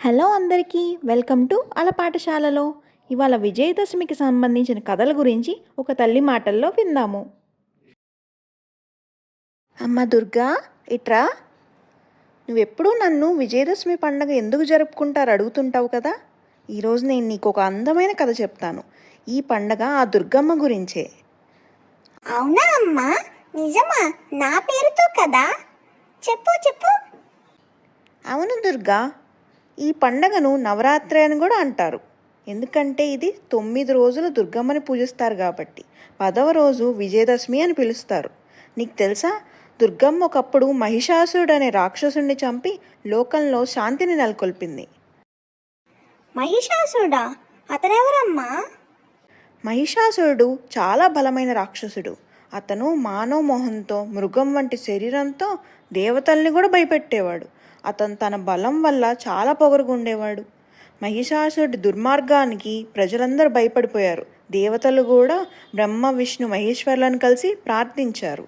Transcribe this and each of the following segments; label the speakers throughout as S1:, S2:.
S1: Hello అందరికీ welcome to అల పాఠశాలలో. ఇవాళ విజయదశమికి సంబంధించిన కథల గురించి ఒక తల్లి మాటల్లో విందాము. అమ్మ దుర్గా ఇట్రా? నువ్వెప్పుడూ నన్ను విజయదశమి పండగ ఎందుకు జరుపుకుంటారు అడుగుతుంటావు కదా? ఈరోజు నేను నీకు ఒక అందమైన కథ చెప్తాను. ఈ పండగ ఆ దుర్గమ్మ గురించే.
S2: అవునా అమ్మా? నిజమా? నా పేరుతో కదా? చెప్పు చెప్పు.
S1: అవును దుర్గా ఈ పండగను నవరాత్రి అని కూడా అంటారు. ఎందుకంటే ఇది తొమ్మిది రోజులు దుర్గమ్మని పూజిస్తారు కాబట్టి పదవ రోజు విజయదశమి అని పిలుస్తారు. నీకు తెలుసా? దుర్గమ్మ ఒకప్పుడు మహిషాసురుడు అనే రాక్షసుడిని చంపి లోకంలో శాంతిని నెలకొల్పింది.
S2: మహిషాసుడా అతనెవరమ్మా?
S1: మహిషాసురుడు చాలా బలమైన రాక్షసుడు. అతను మానవ మోహంతో మృగం వంటి శరీరంతో దేవతల్ని కూడా భయపెట్టేవాడు. అతను తన బలం వల్ల చాలా పొగరుగా ఉండేవాడు దుర్మార్గానికి ప్రజలందరూ భయపడిపోయారు. దేవతలు కూడా బ్రహ్మ విష్ణు మహేశ్వర్లను కలిసి ప్రార్థించారు.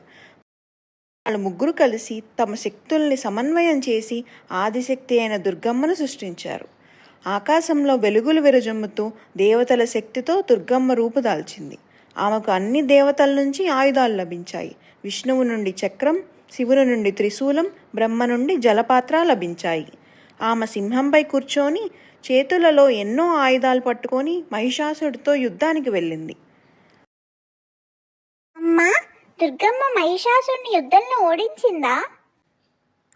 S1: వాళ్ళు ముగ్గురు కలిసి తమ శక్తుల్ని సమన్వయం చేసి ఆదిశక్తి అయిన దుర్గమ్మను సృష్టించారు. ఆకాశంలో వెలుగులు విరజమ్ముతూ దేవతల శక్తితో దుర్గమ్మ రూపుదాల్చింది ఆమెకు అన్ని దేవతల నుంచి ఆయుధాలు లభించాయి. విష్ణువు నుండి చక్రం శివుని నుండి త్రిశూలం బ్రహ్మ నుండి జలపాత్ర లభించాయి. ఆమె సింహంపై కూర్చొని చేతులలో ఎన్నో ఆయుధాలు పట్టుకొని మహిషాసుడితో యుద్ధానికి వెళ్ళింది.
S2: అమ్మా దుర్గమ్మ మహిషాసుని యుద్ధంలో ఓడించిందా?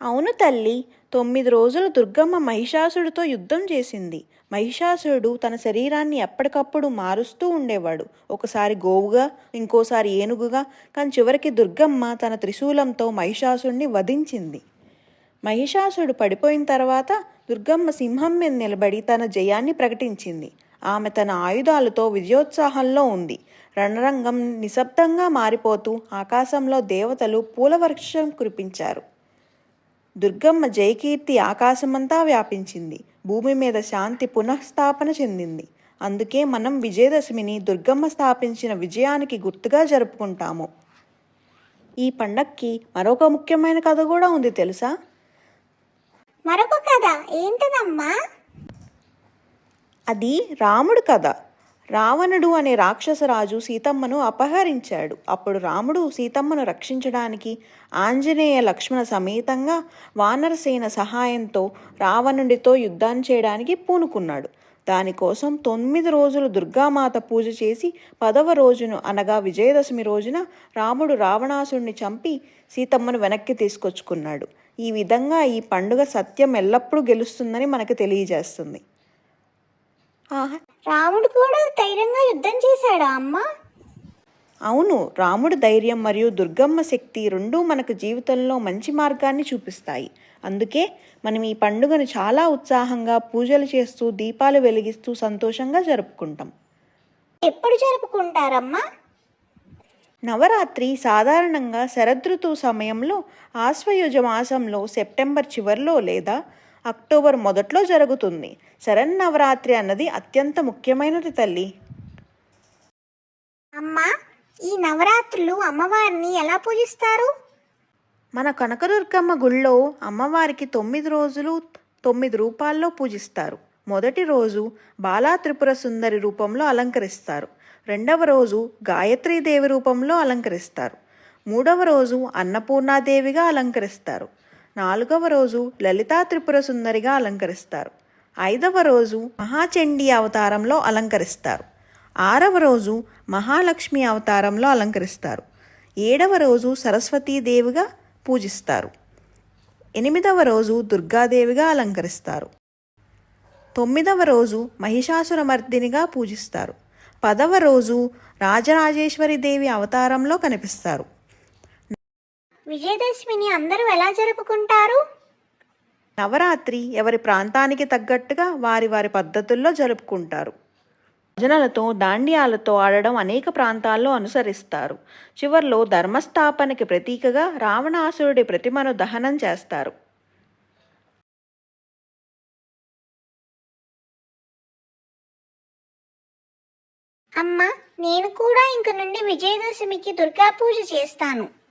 S1: అవును తల్లి తొమ్మిది రోజులు దుర్గమ్మ మహిషాసుడితో యుద్ధం చేసింది. మహిషాసురుడు తన శరీరాన్ని ఎప్పటికప్పుడు మారుస్తూ ఉండేవాడు. ఒకసారి గోవుగా ఇంకోసారి ఏనుగుగా కానీ చివరికి దుర్గమ్మ తన త్రిశూలంతో మహిషాసుడిని వధించింది. మహిషాసుడు పడిపోయిన తర్వాత దుర్గమ్మ సింహం మీద నిలబడి తన జయాన్ని ప్రకటించింది. ఆమె తన ఆయుధాలతో విజయోత్సాహంలో ఉంది. రణరంగం నిశ్శబ్దంగా మారిపోతూ ఆకాశంలో దేవతలు పూలవృక్షం కురిపించారు. దుర్గమ్మ జయకీర్తి ఆకాశమంతా వ్యాపించింది. భూమి మీద శాంతి పునఃస్థాపన చెందింది. అందుకే మనం విజయదశమిని దుర్గమ్మ స్థాపించిన విజయానికి గుర్తుగా జరుపుకుంటాము. ఈ పండక్కి మరొక ముఖ్యమైన కథ కూడా ఉంది తెలుసా?
S2: మరొక కథ? ఏంటిదమ్మా?
S1: అది రాముడు కథ. రావణుడు అనే రాక్షసరాజు సీతమ్మను అపహరించాడు. అప్పుడు రాముడు సీతమ్మను రక్షించడానికి ఆంజనేయ లక్ష్మణ సమేతంగా వానరసేన సహాయంతో రావణుడితో యుద్ధం చేయడానికి పూనుకున్నాడు. దానికోసం తొమ్మిది రోజులు దుర్గామాత పూజ చేసి పదవ రోజును అనగా విజయదశమి రోజున రాముడు రావణాసుడిని చంపి సీతమ్మను వెనక్కి తీసుకొచ్చుకున్నాడు. ఈ విధంగా ఈ పండుగ సత్యం ఎల్లప్పుడూ గెలుస్తుందని మనకు తెలియజేస్తుంది. ఆహా
S2: రాముడు కూడా ధైర్యంగా యుద్ధం చేశాడా అమ్మా?
S1: అవును రాముడు ధైర్యం మరియు దుర్గమ్మ శక్తి రెండూ మనకు జీవితంలో మంచి మార్గాన్ని చూపిస్తాయి. అందుకే మనం ఈ పండుగను చాలా ఉత్సాహంగా పూజలు చేస్తూ దీపాలు వెలిగిస్తూ సంతోషంగా జరుపుకుంటాం.
S2: ఎప్పుడు జరుపుకుంటారమ్మా?
S1: నవరాత్రి సాధారణంగా శరదృతువు సమయంలో ఆశ్వయుజ మాసంలో సెప్టెంబర్ చివరిలో లేదా అక్టోబర్ మొదట్లో జరుగుతుంది. శరన్నవరాత్రి అన్నది అత్యంత ముఖ్యమైనది తల్లి.
S2: అమ్మా ఈ నవరాత్రులు అమ్మవారిని ఎలా పూజిస్తారు?
S1: మన కనకదుర్గమ్మ గుళ్ళో అమ్మవారికి తొమ్మిది రోజులు తొమ్మిది రూపాల్లో పూజిస్తారు. మొదటి రోజు బాలా త్రిపుర సుందరి రూపంలో అలంకరిస్తారు. రెండవ రోజు గాయత్రీదేవి రూపంలో అలంకరిస్తారు. మూడవ రోజు అన్నపూర్ణాదేవిగా అలంకరిస్తారు. నాలుగవ రోజు లలితా త్రిపుర సుందరిగా అలంకరిస్తారు. ఐదవ రోజు మహాచండీ అవతారంలో అలంకరిస్తారు. ఆరవ రోజు మహాలక్ష్మి అవతారంలో అలంకరిస్తారు. ఏడవ రోజు సరస్వతీదేవిగా పూజిస్తారు. ఎనిమిదవ రోజు దుర్గాదేవిగా అలంకరిస్తారు. తొమ్మిదవ రోజు మహిషాసురమర్దినిగా పూజిస్తారు. పదవ రోజు రాజరాజేశ్వరి దేవి అవతారంలో కనిపిస్తారు.
S2: విజయదశమిని అందరూ ఎలా జరుపుకుంటారు?
S1: నవరాత్రి ఎవరి ప్రాంతానికి తగ్గట్టుగా వారి వారి పద్ధతుల్లో జరుపుకుంటారు. భజనలతో దాండ్యాలతో ఆడడం అనేక ప్రాంతాల్లో అనుసరిస్తారు. చివర్లో ధర్మస్థాపనకి ప్రతీకగా రావణాసురుడి ప్రతిమను దహనం చేస్తారు.
S2: అమ్మా నేను కూడా ఇంక నుండి విజయదశమికి దుర్గా పూజ చేస్తాను.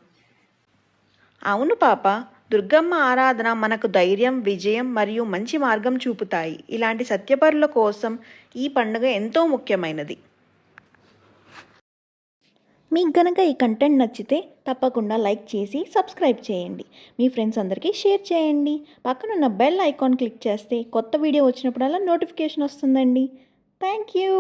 S1: అవును పాప దుర్గమ్మ ఆరాధన మనకు ధైర్యం విజయం మరియు మంచి మార్గం చూపుతాయి. ఇలాంటి సత్యపరుల కోసం ఈ పండుగ ఎంతో ముఖ్యమైనది. మీకు గనక ఈ కంటెంట్ నచ్చితే తప్పకుండా లైక్ చేసి సబ్స్క్రైబ్ చేయండి. మీ ఫ్రెండ్స్ అందరికీ షేర్ చేయండి. పక్కనున్న బెల్ ఐకాన్ క్లిక్ చేస్తే కొత్త వీడియో వచ్చినప్పుడల్లా నోటిఫికేషన్ వస్తుందండి. Thank you.